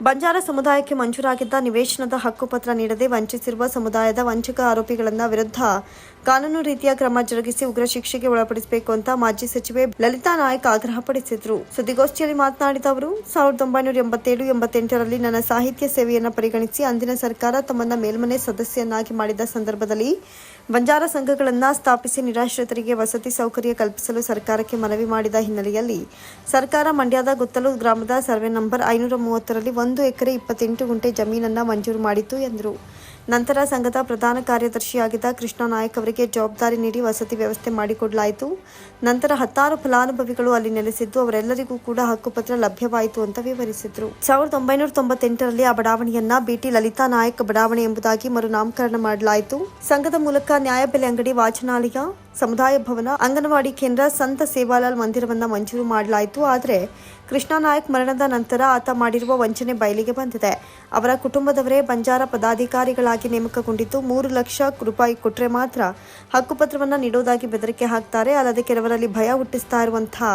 ಬಂಜಾರ ಸಮುದಾಯಕ್ಕೆ ಮಂಜೂರಾಗಿದ್ದ ನಿವೇಶನದ ಹಕ್ಕುಪತ್ರ ನೀಡದೆ ವಂಚಿಸಿರುವ ಸಮುದಾಯದ ವಂಚಕ ಆರೋಪಿಗಳನ್ನ ವಿರುದ್ಧ ಕಾನೂನು ರೀತಿಯ ಕ್ರಮ ಜರುಗಿಸಿ ಉಗ್ರ ಶಿಕ್ಷೆಗೆ ಒಳಪಡಿಸಬೇಕು ಅಂತ ಮಾಜಿ ಸಚಿವೆ ಲಲಿತಾ ನಾಯಕ್ ಆಗ್ರಹಪಡಿಸಿದ್ರು ಸುದ್ದಿಗೋಷ್ಠಿಯಲ್ಲಿ ಮಾತನಾಡಿದ ಅವರು, ಸಾವಿರದ ಒಂಬೈನೂರ ಎಂಬತ್ತೇಳು, ಎಂಬತ್ತೆಂಟರಲ್ಲಿ ನನ್ನ ಸಾಹಿತ್ಯ ಸೇವೆಯನ್ನು ಪರಿಗಣಿಸಿ ಅಂದಿನ ಸರ್ಕಾರ ತಮ್ಮನ್ನ ಮೇಲ್ಮನೆ ಸದಸ್ಯನ್ನಾಗಿ ಮಾಡಿದ ಸಂದರ್ಭದಲ್ಲಿ ಬಂಜಾರ ಸಂಘಗಳನ್ನ ಸ್ಥಾಪಿಸಿ ನಿರಾಶ್ರಿತರಿಗೆ ವಸತಿ ಸೌಕರ್ಯ ಕಲ್ಪಿಸಲು ಸರ್ಕಾರಕ್ಕೆ ಮನವಿ ಮಾಡಿದ ಹಿನ್ನೆಲೆಯಲ್ಲಿ ಸರ್ಕಾರ ಮಂಡ್ಯದ ಗುತ್ತಲು ಗ್ರಾಮದ ಸರ್ವೆ ನಂಬರ್ ಐನೂರ ಮೂವತ್ತರಲ್ಲಿ ಒಂದು ಎಕರೆ ಇಪ್ಪತ್ತೆಂಟು ಗುಂಟೆ ಜಮೀನನ್ನು ಮಂಜೂರು ಮಾಡಿತು ಎಂದರು. ನಂತರ ಸಂಘದ ಪ್ರಧಾನ ಕಾರ್ಯದರ್ಶಿಯಾಗಿದ್ದ ಕೃಷ್ಣ ನಾಯಕ್ ಅವರಿಗೆ ಜವಾಬ್ದಾರಿ ನೀಡಿ ವಸತಿ ವ್ಯವಸ್ಥೆ ಮಾಡಿಕೊಡಲಾಯಿತು. ನಂತರ ಹತ್ತಾರು ಫಲಾನುಭವಿಗಳು ಅಲ್ಲಿ ನೆಲೆಸಿದ್ದು, ಅವರೆಲ್ಲರಿಗೂ ಕೂಡ ಹಕ್ಕುಪತ್ರ ಲಭ್ಯವಾಯಿತು ಅಂತ ವಿವರಿಸಿದ್ರು. ಸಾವಿರದ ಒಂಬೈನೂರ ತೊಂಬತ್ತೆಂಟರಲ್ಲಿ ಆ ಬಡಾವಣೆಯನ್ನ ಬಿಟಿ ಲಲಿತಾ ನಾಯಕ್ ಬಡಾವಣೆ ಎಂಬುದಾಗಿ ಮರುನಾಮಕರಣ ಮಾಡಲಾಯಿತು. ಸಂಘದ ಮೂಲಕ ನ್ಯಾಯಬೆಲೆ ಅಂಗಡಿ ವಾಚನಾಲಯ, ಸಮುದಾಯ ಭವನ, ಅಂಗನವಾಡಿ ಕೇಂದ್ರ, ಸಂತ ಸೇವಾಲಾಲ್ ಮಂದಿರವನ್ನ ಮಂಜೂರು ಮಾಡಲಾಯಿತು. ಆದರೆ ಕೃಷ್ಣ ನಾಯಕ್ ಮರಣದ ನಂತರ ಆತ ಮಾಡಿರುವ ವಂಚನೆ ಬಯಲಿಗೆ ಬಂದಿದೆ. ಅವರ ಕುಟುಂಬದವರೇ ಬಂಜಾರ ಪದಾಧಿಕಾರಿಗಳಾಗಿ ನೇಮಕಗೊಂಡಿದ್ದು ಮೂರು ಲಕ್ಷ ರೂಪಾಯಿ ಕೊಟ್ಟರೆ ಮಾತ್ರ ಹಕ್ಕುಪತ್ರವನ್ನ ನೀಡೋದಾಗಿ ಬೆದರಿಕೆ ಹಾಕ್ತಾರೆ. ಅಲ್ಲದೆ ಕೆಲವರಲ್ಲಿ ಭಯ ಹುಟ್ಟಿಸ್ತಾ ಇರುವಂತಹ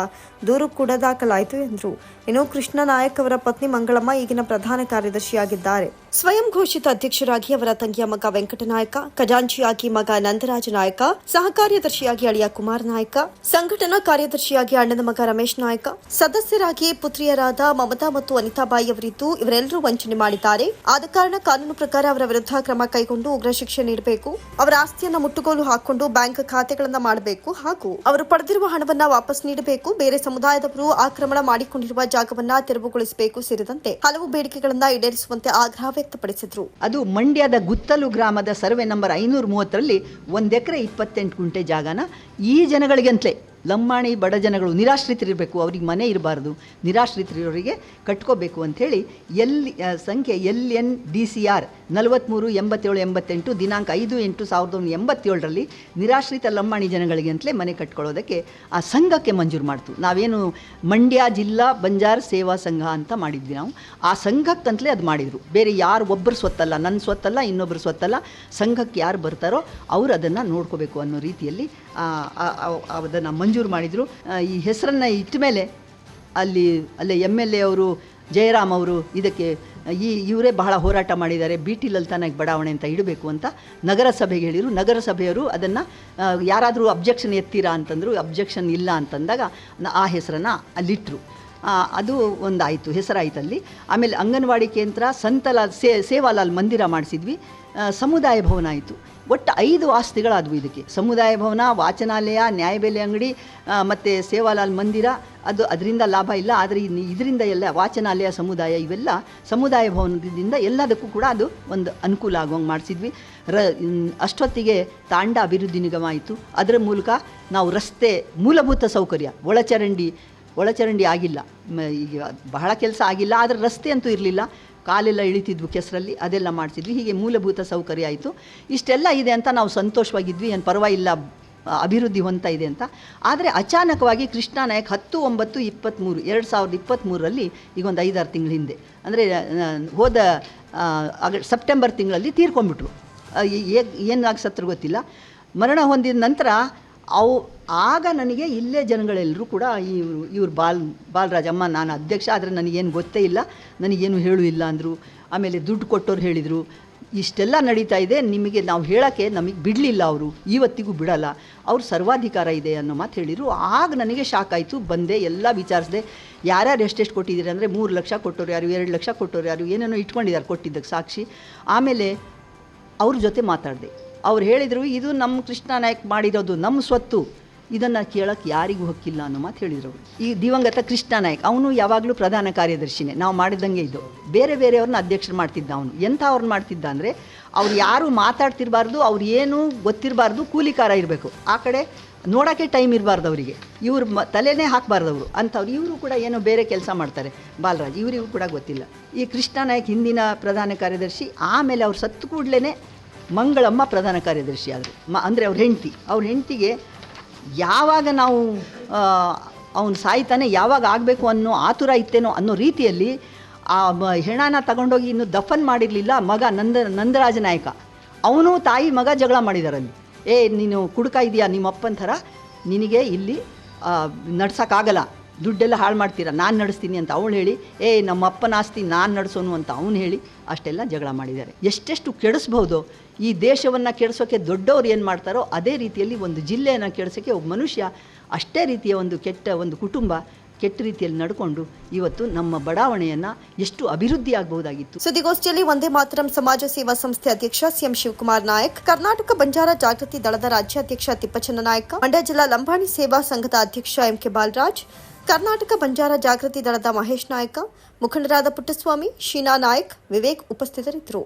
ದೂರು ಕೂಡ ದಾಖಲಾಯಿತು ಎಂದರು. ಇನ್ನು ಕೃಷ್ಣ ನಾಯಕ್ ಅವರ ಪತ್ನಿ ಮಂಗಳಮ್ಮ ಈಗಿನ ಪ್ರಧಾನ ಕಾರ್ಯದರ್ಶಿಯಾಗಿದ್ದಾರೆ. ಸ್ವಯಂ ಘೋಷಿತ ಅಧ್ಯಕ್ಷರಾಗಿ ಅವರ ತಂಗಿಯ ಮಗ ವೆಂಕಟನಾಯಕ, ಖಜಾಂಚಿಯಾಗಿ ಮಗ ನಂದರಾಜ ನಾಯಕ ಸಹ ಕಾರ್ಯದರ್ಶಿಯಾಗಿ ಅಳಿಯ ಕುಮಾರ್ ನಾಯಕ, ಸಂಘಟನಾ ಕಾರ್ಯದರ್ಶಿಯಾಗಿ ಅಣ್ಣನ ಮಗ ರಮೇಶ್ ನಾಯಕ, ಸದಸ್ಯರಾಗಿ ಪುತ್ರಿಯರಾದ ಮಮತಾ ಮತ್ತು ಅನಿತಾಬಾಯಿ ಅವರಿದ್ದು ಇವರೆಲ್ಲರೂ ವಂಚನೆ ಮಾಡಿದ್ದಾರೆ. ಆದ ಕಾರಣ ಕಾನೂನು ಪ್ರಕಾರ ಅವರ ವಿರುದ್ಧ ಕ್ರಮ ಕೈಗೊಂಡು ಉಗ್ರ ಶಿಕ್ಷೆ ನೀಡಬೇಕು. ಅವರ ಆಸ್ತಿಯನ್ನ ಮುಟ್ಟುಗೋಲು ಹಾಕೊಂಡು ಬ್ಯಾಂಕ್ ಖಾತೆಗಳನ್ನ ಮಾಡಬೇಕು ಹಾಗೂ ಅವರು ಪಡೆದಿರುವ ಹಣವನ್ನ ವಾಪಸ್ ನೀಡಬೇಕು. ಬೇರೆ ಸಮುದಾಯದವರು ಆಕ್ರಮಣ ಮಾಡಿಕೊಂಡಿರುವ ಜಾಗವನ್ನ ತೆರವುಗೊಳಿಸಬೇಕು ಸೇರಿದಂತೆ ಹಲವು ಬೇಡಿಕೆಗಳನ್ನ ಈಡೇರಿಸುವಂತೆ ಆಗ್ರಹ ವ್ಯಕ್ತಪಡಿಸಿದ್ರು. ಅದು ಮಂಡ್ಯದ ಗುತ್ತಲು ಗ್ರಾಮದ ಸರ್ವೆ ನಂಬರ್ ಐನೂರ ಮೂವತ್ತರಲ್ಲಿ ಎಕರೆ ಇಪ್ಪತ್ತೆಂಟು ಗುಂಟೆ ಜಾಗನ ಈ ಜನಗಳಿಗಂತಲೇ ಲಂಬಾಣಿ ಬಡ ಜನಗಳು ನಿರಾಶ್ರಿತರಿರಬೇಕು, ಅವ್ರಿಗೆ ಮನೆ ಇರಬಾರ್ದು, ನಿರಾಶ್ರಿತರಿರೋರಿಗೆ ಕಟ್ಕೋಬೇಕು ಅಂಥೇಳಿ ಎಲ್ ಸಂಖ್ಯೆ L N D C R ನಲವತ್ತ್ಮೂರು ಎಂಬತ್ತೇಳು ಎಂಬತ್ತೆಂಟು ದಿನಾಂಕ ಐದು ಎಂಟು ಸಾವಿರದ ಒಂಬೈನೂರ ಎಂಬತ್ತೇಳರಲ್ಲಿ ನಿರಾಶ್ರಿತ ಲಂಬಾಣಿ ಜನಗಳಿಗೆ ಅಂತಲೇ ಮನೆ ಕಟ್ಕೊಳ್ಳೋದಕ್ಕೆ ಆ ಸಂಘಕ್ಕೆ ಮಂಜೂರು ಮಾಡ್ತು. ನಾವೇನು ಮಂಡ್ಯ ಜಿಲ್ಲಾ ಬಂಜಾರ್ ಸೇವಾ ಸಂಘ ಅಂತ ಮಾಡಿದ್ವಿ ನಾವು. ಆ ಸಂಘಕ್ಕಂತಲೇ ಅದು ಮಾಡಿದರು. ಬೇರೆ ಯಾರು ಒಬ್ಬರು ಸ್ವತ್ತಲ್ಲ, ನನ್ನ ಸ್ವತ್ತಲ್ಲ ಇನ್ನೊಬ್ಬರು ಸ್ವತ್ತಲ್ಲ, ಸಂಘಕ್ಕೆ ಯಾರು ಬರ್ತಾರೋ ಅವರು ಅದನ್ನು ನೋಡ್ಕೋಬೇಕು ಅನ್ನೋ ರೀತಿಯಲ್ಲಿ ಅದನ್ನು ಮಂಜೂರು ಮಾಡಿದರು. ಈ ಹೆಸರನ್ನು ಇಟ್ಟ ಮೇಲೆ ಅಲ್ಲಿ, ಅಲ್ಲೇ ಎಂ ಎಲ್ ಎ ಅವರು, ಜಯರಾಮ್ ಅವರು ಇದಕ್ಕೆ, ಈ, ಇವರೇ ಬಹಳ ಹೋರಾಟ ಮಾಡಿದ್ದಾರೆ. ಬಿ ಟಿ ಲಲಿತಾನಾಯಕ್ ಬಡಾವಣೆ ಅಂತ ಇಡಬೇಕು ಅಂತ ನಗರಸಭೆಗೆ ಹೇಳಿದರು. ನಗರಸಭೆಯವರು ಅದನ್ನು ಯಾರಾದರೂ ಅಬ್ಜೆಕ್ಷನ್ ಎತ್ತೀರಾ ಅಂತಂದರು ಅಬ್ಜೆಕ್ಷನ್ ಇಲ್ಲ ಅಂತಂದಾಗ ಆ ಹೆಸರನ್ನು ಅಲ್ಲಿಟ್ಟರು ಅದು ಒಂದಾಯಿತು ಹೆಸರಾಯಿತಲ್ಲಿ ಆಮೇಲೆ ಅಂಗನವಾಡಿ ಕೇಂದ್ರ ಸಂತಲಾಲ್ ಸೇ, ಸೇವಾಲಾಲ್ ಮಂದಿರ ಮಾಡಿಸಿದ್ವಿ. ಸಮುದಾಯ ಭವನ ಆಯಿತು. ಒಟ್ಟು ಐದು ಆಸ್ತಿಗಳಾದವು ಇದಕ್ಕೆ. ಸಮುದಾಯ ಭವನ, ವಾಚನಾಲಯ, ನ್ಯಾಯಬೆಲೆ ಅಂಗಡಿ ಮತ್ತು ಸೇವಾಲಾಲ್ ಮಂದಿರ, ಅದು ಅದರಿಂದ ಲಾಭ ಇಲ್ಲ. ಆದರೆ ಇದರಿಂದ ಎಲ್ಲ ವಾಚನಾಲಯ, ಸಮುದಾಯ ಇವೆಲ್ಲ ಸಮುದಾಯ ಭವನದಿಂದ ಎಲ್ಲದಕ್ಕೂ ಕೂಡ ಅದು ಒಂದು ಅನುಕೂಲ ಆಗುವಂಗೆ ಮಾಡಿಸಿದ್ವಿ. ರ ಅಷ್ಟೊತ್ತಿಗೆ ತಾಂಡ ಅಭಿವೃದ್ಧಿ ನಿಗಮ ಆಯಿತು. ಅದರ ಮೂಲಕ ನಾವು ರಸ್ತೆ ಮೂಲಭೂತ ಸೌಕರ್ಯ, ಒಳಚರಂಡಿ ಒಳಚರಂಡಿ ಆಗಿಲ್ಲ. ಈಗ ಬಹಳ ಕೆಲಸ ಆಗಿಲ್ಲ. ಆದರೆ ರಸ್ತೆ ಅಂತೂ ಇರಲಿಲ್ಲ. ಕಾಲೆಲ್ಲ ಇಳಿತಿದ್ವು ಕೆಸರಲ್ಲಿ, ಅದೆಲ್ಲ ಮಾಡ್ತಿದ್ವಿ. ಹೀಗೆ ಮೂಲಭೂತ ಸೌಕರ್ಯ ಆಯಿತು. ಇಷ್ಟೆಲ್ಲ ಇದೆ ಅಂತ ನಾವು ಸಂತೋಷವಾಗಿದ್ವಿ. ಏನು ಪರವಾಗಿಲ್ಲ, ಅಭಿವೃದ್ಧಿ ಹೊಂದ್ತಾ ಇದೆ ಅಂತ. ಆದರೆ ಅಚಾನಕವಾಗಿ ಕೃಷ್ಣ ನಾಯಕ್ ಹತ್ತು ಒಂಬತ್ತು ಇಪ್ಪತ್ತ್ಮೂರು ಎರಡು ಸಾವಿರದ ಇಪ್ಪತ್ತ್ಮೂರರಲ್ಲಿ ಈಗ ಒಂದು ಐದಾರು ತಿಂಗಳ ಹಿಂದೆ, ಅಂದರೆ ಹೋದ ಸೆಪ್ಟೆಂಬರ್ ತಿಂಗಳಲ್ಲಿ ತೀರ್ಕೊಂಡ್ಬಿಟ್ರು. ಏನಾಗಿ ಸತ್ರು ಗೊತ್ತಿಲ್ಲ. ಮರಣ ಹೊಂದಿದ ನಂತರ ಅವು ಆಗ ನನಗೆ ಇಲ್ಲೇ ಜನಗಳೆಲ್ಲರೂ ಕೂಡ ಇವರು ಇವ್ರು ಬಾಲ್, ಬಾಲರಾಜ್, ಅಮ್ಮ, ನಾನು ಅಧ್ಯಕ್ಷ, ಆದರೆ ನನಗೇನು ಗೊತ್ತೇ ಇಲ್ಲ, ನನಗೇನು ಹೇಳು ಇಲ್ಲ ಅಂದರು. ಆಮೇಲೆ ದುಡ್ಡು ಕೊಟ್ಟವ್ರು ಹೇಳಿದರು. ಇಷ್ಟೆಲ್ಲ ನಡೀತಾ ಇದೆ, ನಿಮಗೆ ನಾವು ಹೇಳೋಕ್ಕೆ ನಮಗೆ ಬಿಡಲಿಲ್ಲ ಅವರು. ಇವತ್ತಿಗೂ ಬಿಡಲ್ಲ. ಅವ್ರ ಸರ್ವಾಧಿಕಾರ ಇದೆ ಅನ್ನೋ ಮಾತು ಹೇಳಿದರು. ಆಗ ನನಗೆ ಶಾಕ್ ಆಯಿತು, ಬಂದೆ, ಎಲ್ಲ ವಿಚಾರಿಸಿದೆ. ಯಾರ್ಯಾರು ಎಷ್ಟೆಷ್ಟು ಕೊಟ್ಟಿದ್ದೀರಿ ಅಂದರೆ ಮೂರು ಲಕ್ಷ ಕೊಟ್ಟವ್ರು ಯಾರು, ಎರಡು ಲಕ್ಷ ಕೊಟ್ಟವ್ರು ಯಾರು, ಏನೇನೋ ಇಟ್ಕೊಂಡಿದ್ದಾರೆ ಕೊಟ್ಟಿದ್ದಕ್ಕೆ ಸಾಕ್ಷಿ. ಆಮೇಲೆ ಅವ್ರ ಜೊತೆ ಮಾತಾಡಿದೆ. ಅವ್ರು ಹೇಳಿದರು, ಇದು ನಮ್ಮ ಕೃಷ್ಣ ನಾಯಕ್ ಮಾಡಿರೋದು ನಮ್ಮ ಸ್ವತ್ತು. ಇದನ್ನು ಕೇಳೋಕ್ಕೆ ಯಾರಿಗೂ ಹಕ್ಕಿಲ್ಲ ಅನ್ನೋ ಮಾತು ಹೇಳಿದರು ಈ ದಿವಂಗತ ಕೃಷ್ಣ ನಾಯಕ್, ಅವನು ಯಾವಾಗಲೂ ಪ್ರಧಾನ ಕಾರ್ಯದರ್ಶಿನೇ. ನಾವು ಮಾಡಿದಂಗೆ ಇದು. ಬೇರೆ ಬೇರೆಯವ್ರನ್ನ ಅಧ್ಯಕ್ಷರು ಮಾಡ್ತಿದ್ದ ಅವನು. ಎಂಥ ಅವ್ರನ್ನ ಮಾಡ್ತಿದ್ದ ಅಂದರೆ, ಅವ್ರು ಯಾರು ಮಾತಾಡ್ತಿರಬಾರ್ದು, ಅವ್ರು ಏನು ಗೊತ್ತಿರಬಾರ್ದು ಕೂಲಿಕಾರ ಇರಬೇಕು. ಆ ಕಡೆ ನೋಡೋಕ್ಕೆ ಟೈಮ್ ಇರಬಾರ್ದು ಅವರಿಗೆ. ಇವರು ಮ, ತಲೆನೇ ಹಾಕಬಾರ್ದು ಅವರು. ಅಂಥವ್ರು. ಇವರು ಕೂಡ ಏನೋ ಬೇರೆ ಕೆಲಸ ಮಾಡ್ತಾರೆ. ಬಾಲರಾಜ್, ಇವರಿಗೂ ಕೂಡ ಗೊತ್ತಿಲ್ಲ. ಈ ಕೃಷ್ಣ ನಾಯಕ್ ಹಿಂದಿನ ಪ್ರಧಾನ ಕಾರ್ಯದರ್ಶಿ, ಆಮೇಲೆ ಅವ್ರು ಸತ್ತು ಕೂಡಲೇ ಮಂಗಳಮ್ಮ ಪ್ರಧಾನ ಕಾರ್ಯದರ್ಶಿ ಆದರು. ಮ ಅಂದರೆ ಅವ್ರ ಹೆಂಡತಿ. ಅವ್ರ ಹೆಂಡತಿಗೆ ಯಾವಾಗ ನಾವು ಅವನು ಸಾಯ್ತಾನೆ ಯಾವಾಗ ಆಗಬೇಕು ಅನ್ನೋ ಆತುರ ಇತ್ತೇನೋ ಅನ್ನೋ ರೀತಿಯಲ್ಲಿ ಆ ಹೆಣನ ತಗೊಂಡೋಗಿ ಇನ್ನು ದಫನ್ ಮಾಡಿರಲಿಲ್ಲ ಮಗ ನಂದ, ನಂದರಾಜ ನಾಯಕ. ಅವನು ತಾಯಿ, ಮಗ ಜಗಳ ಮಾಡಿದಾರಲ್ಲಿ. ಏ, ನೀನು ಕುಡುಕ ಇದೆಯಾ ನಿಮ್ಮ ಅಪ್ಪನ ಥರ? ನಿನಗೆ ಇಲ್ಲಿ ನಡ್ಸೋಕ್ಕಾಗಲ್ಲ. ದುಡ್ಡೆಲ್ಲ ಹಾಳು ಮಾಡ್ತೀರಾ? ನಾನು ನಡೆಸ್ತೀನಿ ಅಂತ ಅವಳು ಹೇಳಿ, ಏ ನಮ್ಮ ಅಪ್ಪನ ಆಸ್ತಿ ನಾನು ನಡೆಸೋನು ಅಂತ ಅವನು ಹೇಳಿ ಅಷ್ಟೆಲ್ಲ ಜಗಳ ಮಾಡಿದ್ದಾರೆ. ಎಷ್ಟೆಷ್ಟು ಕೆಡಿಸ್ಬೋದು? ಈ ದೇಶವನ್ನು ಕೆಡಿಸೋಕ್ಕೆ ದೊಡ್ಡವ್ರು ಏನು ಮಾಡ್ತಾರೋ ಅದೇ ರೀತಿಯಲ್ಲಿ ಒಂದು ಜಿಲ್ಲೆಯನ್ನು ಕೆಡಿಸೋಕ್ಕೆ ಒಬ್ಬ ಮನುಷ್ಯ ಅಷ್ಟೇ ರೀತಿಯ ಒಂದು ಕೆಟ್ಟ ಒಂದು ಕುಟುಂಬ ಕೆಟ್ಟ ರೀತಿಯಲ್ಲಿ ನಡ್ಕೊಂಡು ಇವತ್ತು ನಮ್ಮ ಬಡಾವಣೆಯನ್ನು ಎಷ್ಟು ಅಭಿವೃದ್ಧಿ ಆಗಬಹುದಾಗಿತ್ತು. ಸುದ್ದಿಗೋಷ್ಠಿಯಲ್ಲಿ ಒಂದೇ ಮಾತರಂ ಸಮಾಜ ಸೇವಾ ಸಂಸ್ಥೆ ಅಧ್ಯಕ್ಷ ಸಿಎಂ ಶಿವಕುಮಾರ್ ನಾಯಕ್, ಕರ್ನಾಟಕ ಬಂಜಾರ ಜಾಗೃತಿ ದಳದ ರಾಜ್ಯಾಧ್ಯಕ್ಷ ತಿಪ್ಪಚನ ನಾಯಕ, ಮಂಡ್ಯ ಜಿಲ್ಲಾ ಲಂಬಾಣಿ ಸೇವಾ ಸಂಘದ ಅಧ್ಯಕ್ಷ ಎಂ ಕೆ ಬಾಲರಾಜ್, ಕರ್ನಾಟಕ ಬಂಜಾರ ಜಾಗೃತಿ ದಳದ ಮಹೇಶ್ ನಾಯಕ, ಮುಖಂಡರಾದ ಪುಟ್ಟಸ್ವಾಮಿ, ಶೀನಾ ನಾಯಕ್, ವಿವೇಕ್ ಉಪಸ್ಥಿತರಿದ್ದರು.